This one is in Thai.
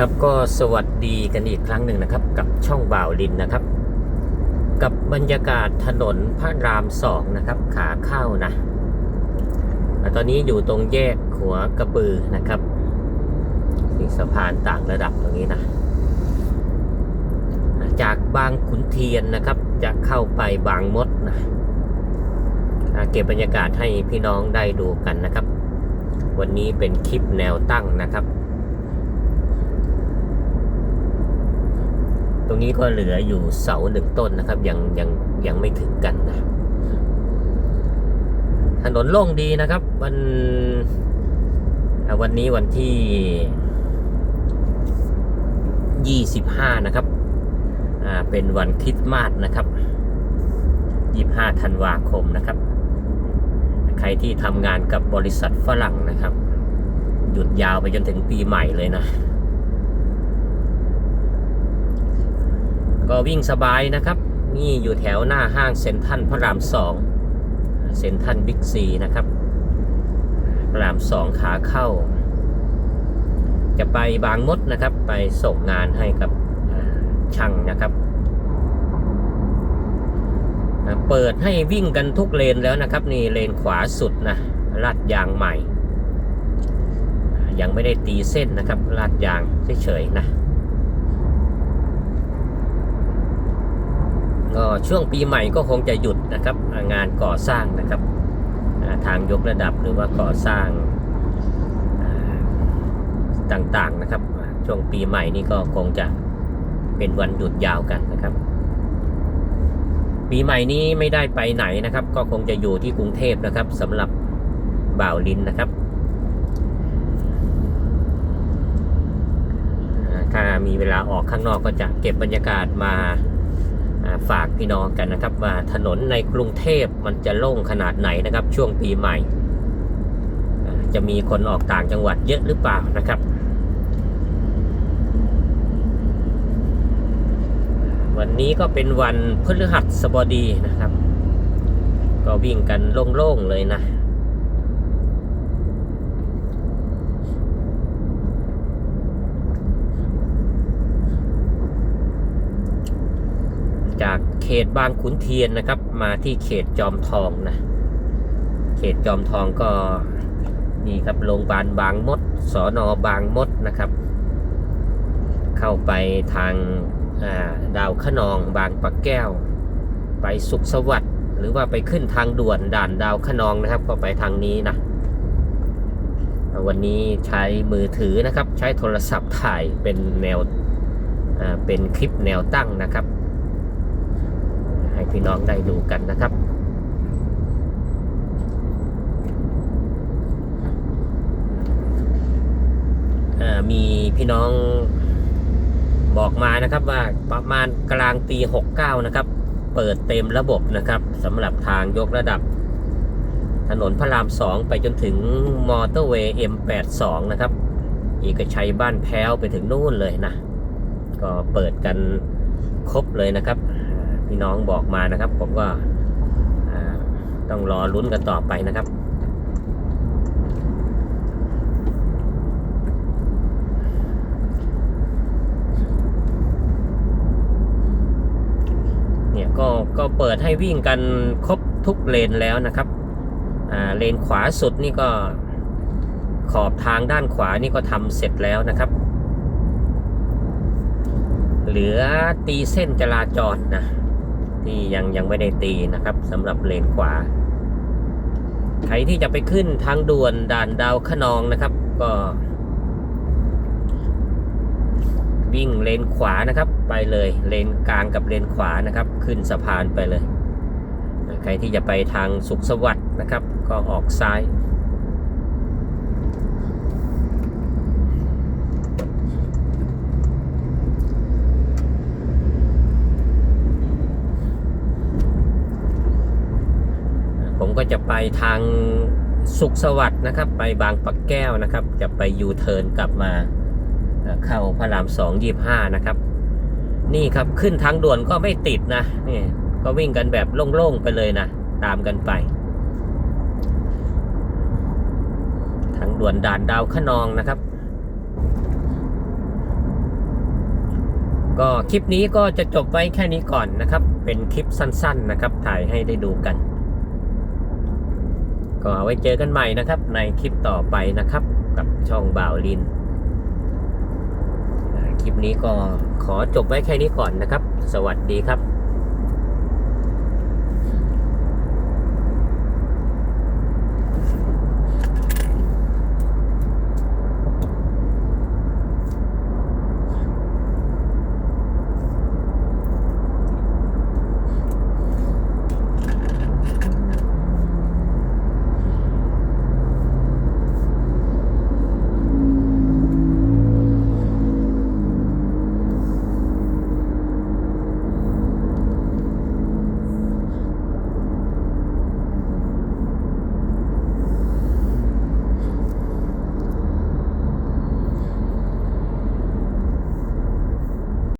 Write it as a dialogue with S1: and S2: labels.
S1: ครับก็สวัสดีกันอีกครั้งหนึ่งนะครับ กับช่องบ่าวลินนะครับ กับบรรยากาศถนนพระรามสองนะครับ ขาเข้านะตอนนี้อยู่ตรงแยกหัวกระบือนะครับนี่สะพานต่างระดับตรงนี้นะ จากบางขุนเทียนนะครับ จะเข้าไปบางมดนะเก็บบรรยากาศให้พี่น้องได้ดูกันนะครับ วันนี้เป็นคลิปแนวตั้งนะครับ ตรงนี้ก็เหลืออยู่เสาหนึ่งต้นนะครับ ยังยังยังไม่ถึงกันนะ ถนนโล่งดีนะครับ วันวันนี้วันที่ 25 นะครับอ่าเป็นวันคริสต์มาสนะครับ 25 ธันวาคมนะครับ ใครที่ทำงานกับบริษัทฝรั่งนะครับ หยุดยาวไปจนถึงปีใหม่เลยนะ ก็วิ่งสบายนะครับ นี่อยู่แถวหน้าห้างเซ็นทรัลพระรามสองเซ็นทรัลบิ๊กซีนะครับพระรามสองขาเข้า จะไปบางมดนะครับ ไปส่งงานให้กับช่างนะครับ เปิดให้วิ่งกันทุกเลนแล้วนะครับ นี่เลนขวาสุดนะลาดยางใหม่ ยังไม่ได้ตีเส้นนะครับลาดยางเฉยๆนะ ก็ช่วงปีใหม่ก็คงจะหยุดนะครับงานก่อสร้างนะครับทางยกระดับหรือว่าก่อสร้างต่างๆนะครับ ช่วงปีใหม่นี่ก็คงจะเป็นวันหยุดยาวกันนะครับ ปีใหม่นี้ไม่ได้ไปไหนนะครับ ก็คงจะอยู่ที่กรุงเทพนะครับสำหรับบ่าวลินนะครับถ้ามีเวลาออกข้างนอกก็จะเก็บบรรยากาศมา พี่น้องกันนะครับ ว่าถนนในกรุงเทพมันจะโล่งขนาดไหนนะครับ ช่วงปีใหม่ จะมีคนออกต่างจังหวัดเยอะหรือเปล่านะครับ วันนี้ก็เป็นวันพฤหัสบดีนะครับ ก็วิ่งกันโล่งๆเลยนะ จาก เขตบางขุนเทียนนะครับ มาที่เขตจอมทองนะ เขตจอมทองก็นี่ครับโรงพยาบาลบางมด สอนอบางมดนะครับ เข้าไปทางาดาวขนองบางปะแก้ว ไปสุขสวัสดิ์หรือว่าไปขึ้นทางด่วนด่านดาวขนองนะครับ ก็ไปทางนี้นะวันนี้ใช้มือถือนะครับ ใช้โทรศัพท์ถ่ายเป็นแนวเป็นคลิปแนวตั้งนะครับ ให้พี่น้องได้ดูกันนะครับ มีพี่น้องบอกมานะครับว่าประมาณกลางปี 69 นะครับ เปิดเต็มระบบนะครับสำหรับทางยกระดับถนนพระราม 2 ไปจนถึงมอเตอร์เวย์ M82 นะครับเอกชัยบ้านแพ้วไปถึงนู่นเลยนะ ก็เปิดกันครบเลยนะครับ พี่น้องบอกมานะครับ ผมก็ต้องรอลุ้นกันต่อไปนะครับเนี่ยก็ก็เปิดให้วิ่งกันครบทุกเลนแล้วนะครับเลนขวาสุดนี่ก็ขอบทางด้านขวานี่ก็ทำเสร็จแล้วนะครับ เหลือตีเส้นจราจรนะ ที่ยังยังไม่ได้ตีนะครับสำหรับเลนขวา ใครที่จะไปขึ้นทางด่วนด่านดาวขนองนะครับ ก็ วิ่งเลนขวานะครับ ไปเลยเลนกลางกับเลนขวานะครับ ขึ้นสะพานไปเลย ใครที่จะไปทางสุขสวัสดิ์นะครับ ก็ออกซ้าย ผม ก็จะไปทางสุขสวัสดิ์นะครับ ไปบางปะแก้วนะครับ จะไปยูเทิร์นกลับมาเอ่อเข้าพระรามสองยี่ห้านะครับ นี่ครับขึ้นทางด่วนก็ไม่ติดนะนี่ก็วิ่งกันแบบโล่งๆไปเลยนะตามกันไป ทางด่วนด่านดาวขนองนะครับ ก็คลิปนี้ก็จะจบไว้แค่นี้ก่อนนะครับ เป็นคลิปสั้นๆนะครับ ถ่ายให้ได้ดูกัน ก็เอาไว้เจอกันใหม่นะครับ ในคลิปต่อไปนะครับ กับช่องบ่าวลิน คลิปนี้ก็ขอจบไว้แค่นี้ก่อนนะครับ สวัสดีครับ